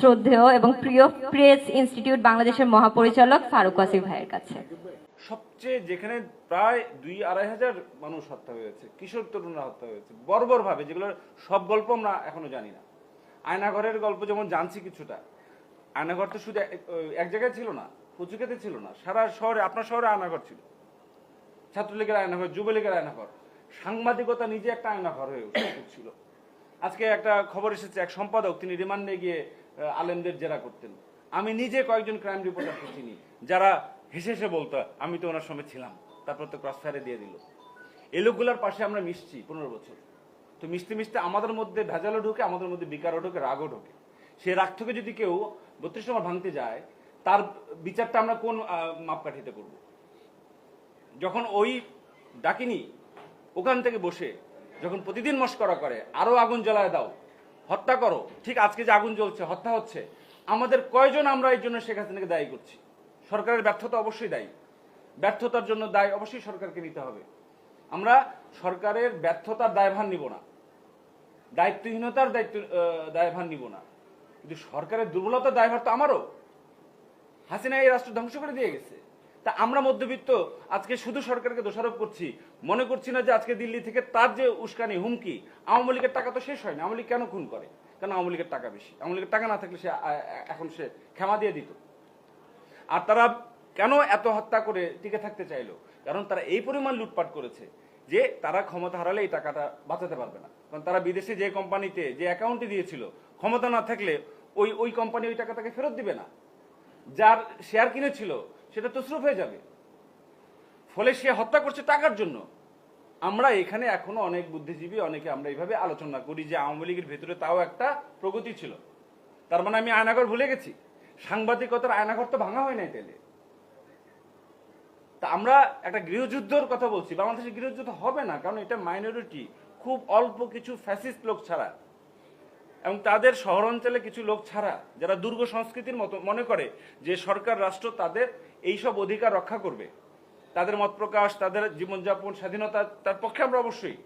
শ্রদ্ধেয় এবং প্রিয় প্রেস ইনস্টিটিউট বাংলাদেশের মহাপরিচালক ফারুক ওয়াসিফ ভাইয়ের কাছে। সবচেয়ে যেখানে প্রায় দুই আড়াই হাজার মানুষ হত্যা হয়েছে, কিশোর তরুণরা হত্যা হয়েছে, বর্বর ভাবে যেগুলোর সব গল্প আমরা এখনও জানি না। আয়নাঘরের গল্প যেমন জানছি কিছুটা, আয়নাঘর তো শুধু এক- জায়গায় ছিল না কচুকেতে ছিল না, সারা শহরে, আপনার শহরে আয়নাঘর ছিল। ছাত্রলীগের আয়নাঘর, যুবলীগের আয়নাঘর, সাংবাদিকতা নিজে একটা আয়নাঘর হয়ে উঠছিল। আজকে একটা খবর এসেছে, এক সম্পাদক, তিনি রিমান্ডে গিয়ে আলেমদের জেরা করতেন। আমি নিজে কয়েকজন ক্রাইম রিপোর্টারকে চিনি যারা হেসে হেসে বলতো, আমি তো ওনার সঙ্গে ছিলাম। তারপর তো ক্রস ফায়ারে দিয়ে দিল। এই লোকগুলোর পাশে আমরা মিশছি পনেরো বছর। তো মিশতে মিশতে আমাদের মধ্যে ভেজালও ঢোকে, আমাদের মধ্যে বিকারও ঢোকে, রাগও ঢোকে। সে রাগ থেকে যদি কেউ বত্রিশ নম্বর ভাঙতে যায়, তার বিচারটা আমরা কোন মাপকাঠিতে করব? যখন ওই ডাকিনি ওখান থেকে বসে, যখন প্রতিদিন মস্করা করে, আরও আগুন জ্বালায় দাও। হত্যা করো। ঠিক আজকে যে আগুন জ্বলছে, হত্যা হচ্ছে। আমাদের কয়জন আমরা এই জন্য শেখ হাসিনাকে দায়ী করছি? সরকারের ব্যর্থতা অবশ্যই দায়ী। ব্যর্থতার জন্য দায় অবশ্যই সরকারকে নিতে হবে। আমরা সরকারের ব্যর্থতার দায়ভার নিব না। দায়িত্বহীনতার দায়িত্ব দায়ভার নিব না। কিন্তু সরকারের দুর্বলতার দায়ভার তো আমারও। হাসিনা এই রাষ্ট্র ধ্বংস করে দিয়ে গেছে। তা আমরা মধ্যবিত্ত, আজকে শুধু সরকারকে দোষারোপ করছি। মনে করছি না যে আজকে দিল্লি থেকে তার যে উস্কানি, হুমকি, আওয়ামী লীগের টাকা তো শেষ হয়নি। আওয়ামী লীগ কেন খুন করে? কেন আওয়ামী লীগের টাকা বেশি? আওয়ামী লীগের টাকা না থাকলে সে এখন সে ক্ষমা দিয়ে দিত। আর তারা কেন এত হত্যা করে টিকে থাকতে চাইলো? কারণ তারা এই পরিমাণ লুটপাট করেছে যে তারা ক্ষমতা হারালে এই টাকাটা বাঁচাতে পারবে না। কারণ তারা বিদেশে যে কোম্পানিতে যে অ্যাকাউন্টে দিয়েছিল, ক্ষমতা না থাকলে ওই ওই কোম্পানি ওই টাকা তাকে ফেরত দিবে না। যার শেয়ার কিনেছিল সেটা তসরুপ হয়ে যাবে। ফলে সে হত্যা করছে টাকার জন্য। আমরা এখানে এখনও অনেক বুদ্ধিজীবী, অনেকে আমরা এইভাবে আলোচনা করি যে আওয়ামী লীগের ভেতরে তাও একটা প্রগতি ছিল। তার মানে আমি আয়নাঘর ভুলে গেছি। সাংবাদিকতার আয়নাঘর তো ভাঙা হয় নাই তাহলে তা আমরা একটা গৃহযুদ্ধর কথা বলছি। বাংলাদেশে গৃহযুদ্ধ হবে না, কারণ এটা মাইনরিটি খুব অল্প কিছু ফ্যাসিস্ট লোক ছাড়া। এবং তাদের শহরাঞ্চলে কিছু লোক ছাড়া, যারা দুর্গ সংস্কৃতির মতো মনে করে যে সরকার, রাষ্ট্র তাদের এই সব অধিকার রক্ষা করবে। তাদের মত প্রকাশ, তাদের জীবনযাপন, স্বাধীনতা, তার পক্ষে আমরা অবশ্যই